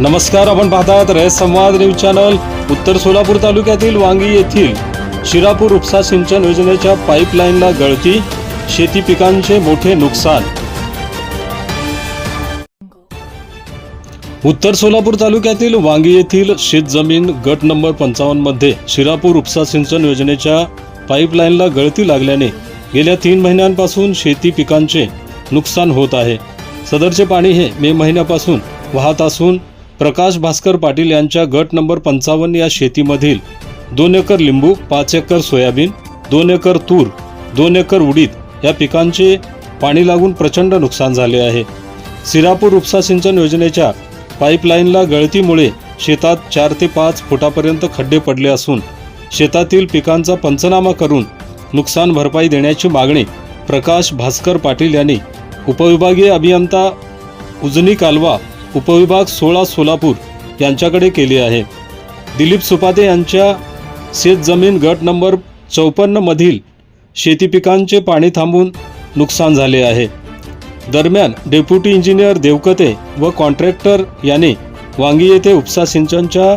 नमस्कार आपण पाहतात रयत संवाद न्यूज चॅनल. उत्तर सोलापूर तालुक्यातील वांगी येथील शिरापूर उपसा सिंचन योजनेच्या पाईपलाईनला गळती शेती पिकांचे मोठे नुकसान. उत्तर सोलापूर तालुक्यातील वांगी येथील शेतजमीन गट नंबर पंचावन्नमध्ये शिरापूर उपसा सिंचन योजनेच्या पाईपलाईनला गळती लागल्याने गेल्या तीन महिन्यांपासून शेती पिकांचे नुकसान होत आहे. सदरचे पाणी हे मे महिन्यापासून वाहत असून प्रकाश भास्कर पाटील यांच्या गट नंबर पंचावन्न या शेतीमधील दोन एकर लिंबू पाच एकर सोयाबीन दोन एकर तूर दोन एकर उडीद या पिकांचे पाणी लागून प्रचंड नुकसान झाले आहे. सिरापूर उपसा सिंचन योजनेच्या पाईपलाईनला गळतीमुळे शेतात चार ते पाच फुटापर्यंत खड्डे पडले असून शेतातील पिकांचा पंचनामा करून नुकसान भरपाई देण्याची मागणी प्रकाश भास्कर पाटील यांनी उपविभागीय अभियंता उजनी कालवा उपविभाग सोळा सोलापूर यांच्याकडे केली आहे. दिलीप सुपाते यांच्या शेतजमीन गट नंबर चौपन्नमधील शेतीपिकांचे शेती पिकांचे पाणी थांबून नुकसान झाले आहे. दरम्यान डेप्युटी इंजिनियर देवकते व कॉन्ट्रॅक्टर यांनी वांगी येथे उपसा सिंचनच्या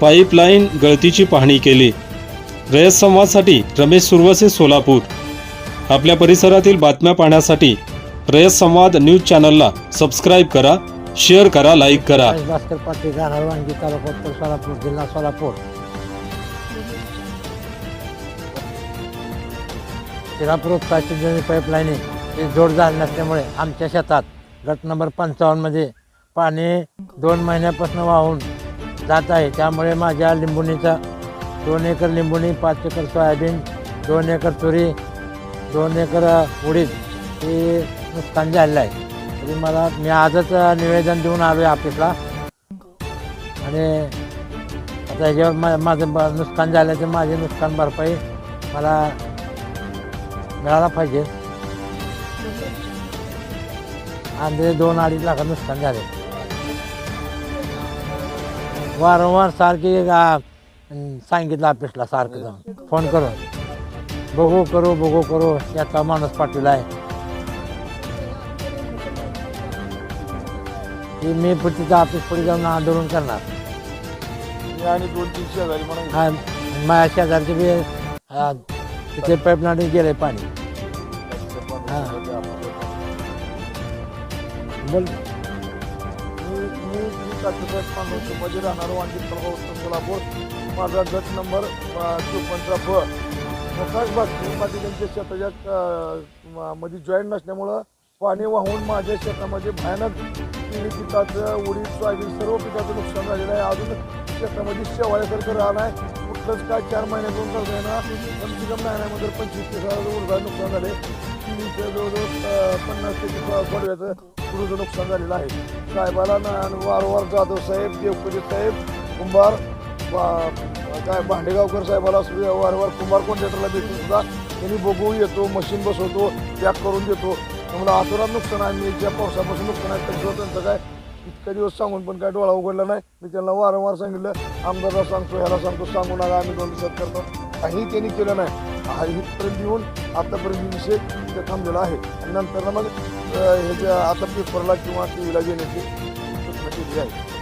पाईपलाईन गळतीची पाहणी केली. रयत संवादसाठी रमेश सुरवसे सोलापूर. आपल्या परिसरातील बातम्या पाहण्यासाठी रयत संवाद न्यूज चॅनलला सबस्क्राईब करा. शेअर करा लाईक करा. भास्कर पाटील राहणार वांगी तालुका उत्तर सोलापूर जिल्हा सोलापूर शिरापूर उपसाची जुनी पाईपलाईन ही जोड झाली नसल्यामुळे आमच्या शेतात गट नंबर पंचावन्नमध्ये पाणी दोन महिन्यापासून वाहून जात आहे. त्यामुळे माझ्या लिंबुणीचा दोन एकर लिंबुणी पाच एकर सोयाबीन दोन एकर तुरी दोन एकर उडीद हे नुकसान झालेलं आहे. तरी मला मी आजच निवेदन देऊन आलो आहे ऑफिसला. आणि आता ह्याच्यावर मा माझं ब नुकसान झाल्याचं माझे नुकसान भरपाई मला मिळाला पाहिजे. आणि दोन अडीच लाख नुकसान झाले वारंवार सारखी गा- सांगितलं ऑफिसला सारखं जाऊन. फोन करून. बघू करू बघू करू याचा माणूस पाठवला आहे की मी तिथं ऑफिस पुढे जाऊन आंदोलन करणार. मी आणि दोन तीन शेजारी म्हणून हा, माझ्या शेजारचे बी हा, तिथे पाईपलाईन गेले पाणी. हा. बोल. मी मी मी काशीदास मानवमध्ये राहणार वांगी सोलापूर माझा गट नंबर चोपन्नचा ब प्रकाश पाटील यांच्या शेताच्या अं, म- मध्ये जॉईंट नसल्यामुळं पाणी वाहून माझ्या शेतामध्ये भयानक केळी पिकाचं उडीद सोयाबीन सर्व पिकाचं नुकसान झालेलं आहे. अजून शेतामध्ये शेवाळ्यासारखं राहणं आहे. कुठलंच काय चार महिन्यातून कर्ज आहे कमसे कम महिन्यामध्ये पंचवीस तीस हजार उडदा नुकसान झाले केळीचं जवळजवळ पन्नास ते पडव्याचं पुढचं नुकसान झालेलं आहे. साहेबाला ना वारंवार जाधव साहेब देवपुरी साहेब कुंभार बा- काय भांडेगावकर साहेबाला वारंवार कुंभार कॉन्ट्रॅक्टरला भेटून सुद्धा त्यांनी बघू येतो मशीन बसवतो पॅक करून देतो. त्यामुळे आतुरात नुकसान आहे. मी ज्या पावसापासून नुकसान आहे त्याच्यावर त्यांचं काय? इतक्या दिवस सांगून पण काय डोळा उघडला नाही. मी त्यांना वारंवार सांगितलं आमदारला सांगतो ह्याला सांगतो सांगू नका आम्ही दोन दिवसात करतो. काही त्यांनी केलं नाही. हा इथपर्यंत येऊन आतापर्यंत विषय इथे थांबलेला आहे. आणि नंतर मग ह्याच्या आता पेपरला किंवा टी व्हीला घेण्याची सूचना केली आहे